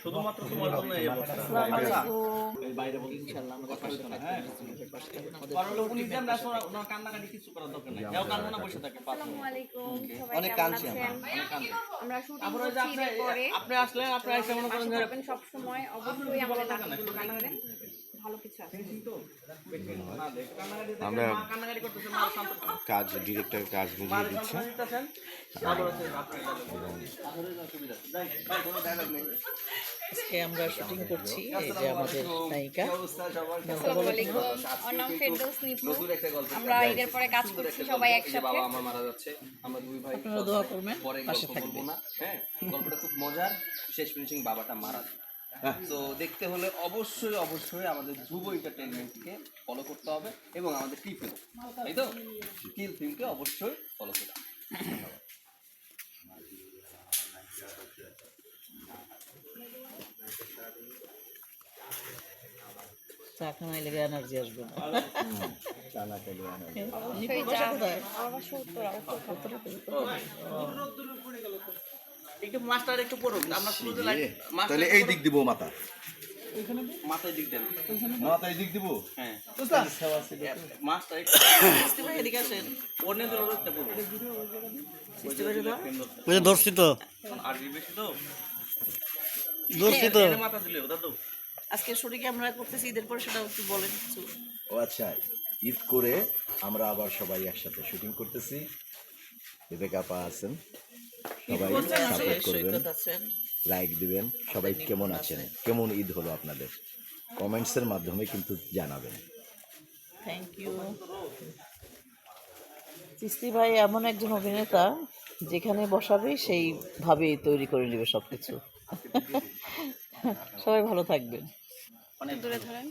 শুধুমাত্র তোমার জন্য এই হ্যাঁ আপনি আসলেন আপনি এসে মনে করেন যে করবেন সব সময় অবশ্যই আমাদের ভালো কিছু আছে। আমরা-। কাজ ডিরেক্টর কাজ বুঝিয়ে দিচ্ছে। আজকে আমরা শুটিং করছি এই যে আমাদের নায়িকা? আসসালামু আলাইকুম। আমার ফেরদৌস নিপু ঈদের পরে কাজ করছি সবাই একসাথে। আমার মারা যাচ্ছে। আমরা দুই ভাই আপনারা দোয়া করবেন, পরে পাশে গল্প থাকবেন। না। হ্যাঁ গল্পটা খুব মজার। শেষ ফিনিশিং বাবাটা মারা যায়। তো দেখতে হলে অবশ্যই অবশ্যই আমাদের ধ্রুব এন্টারটেনমেন্টকে ফলো করতে হবে এবং আমাদের টি ফিল্ম তাই তো? টি ফিল্মকে অবশ্যই ফলো করতে হবে। চা খানায় লেগে এনার্জি আসবে না অবশ্যই যা আমার বাসা উত্তরা উত্তরা একটু মাস্টার একটু পড়ুক আমরা শুরুতে তাহলে এই দিক দিব মাথা। মাথায় দিক দেন। মাথায় দিক দিব? হ্যাঁ। মাস্টার একটু এদিকে আসেন। অন্য দিন একটা পড়ুক। মিষ্টি ভাই দাও ওই যে ধরছি তো। আর বেশি তো? ধরছি তো। মাথা দিলে ওটা আজকে শুটিং আমরা করতেছি ঈদের পরে সেটা একটু বলেন। কিছু ও আচ্ছা ঈদ করে আমরা আবার সবাই একসাথে শুটিং করতেছি। বিবেক আপা আছেন। সবাই সাপোর্ট করবেন লাইক দিবেন সবাই কেমন আছেন? কেমন ঈদ হলো আপনাদের? কমেন্টসের মাধ্যমে কিন্তু জানাবেন। থ্যাংক ইউ চিস্তি ভাই এমন একজন অভিনেতা যেখানে বসাবে সেইভাবেই তৈরি করে নেবে সব কিছু সবাই ভালো থাকবেন। অনেক দূরে ধরেন।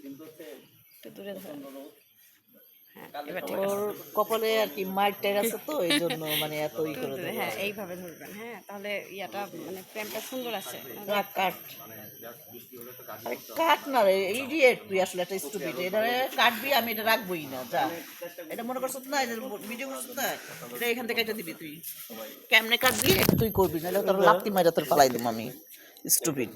একটু দূরে ধরেন। ওর কপালে আর কি মাইট আছে তো এই জন্য মানে এত ই করে দেবে। হ্যাঁ এইভাবে ধরবেন হ্যাঁ তাহলে ইয়াটা মানে ফ্রেমটা সুন্দর আছে। কাট কাট। আরে কাট না রে ইডিয়েট তুই আসলে একটা স্টুপিড এটা কাটবি আমি এটা রাখবোই না যা। এটা মনে করছ না ভিডিও করছ না? এটা এখান থেকে এটা দিবি তুই। কেমনে কাটবি? তুই করবি না তোর লাত্তি মাইরা তোর পালাই দিম আমি স্টুপিড